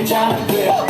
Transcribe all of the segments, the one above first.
you're trying to get.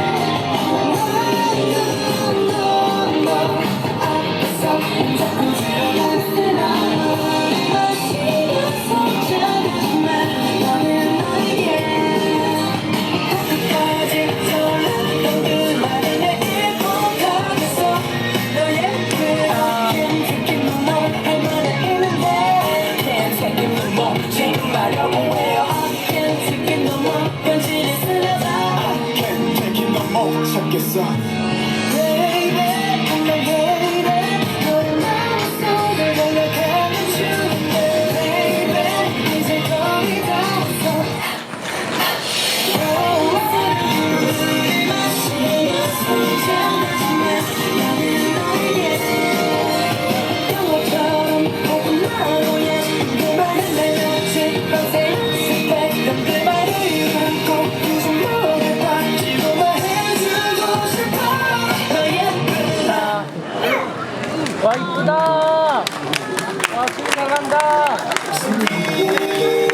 찾겠어 이쁘다. 와 소리 나간다.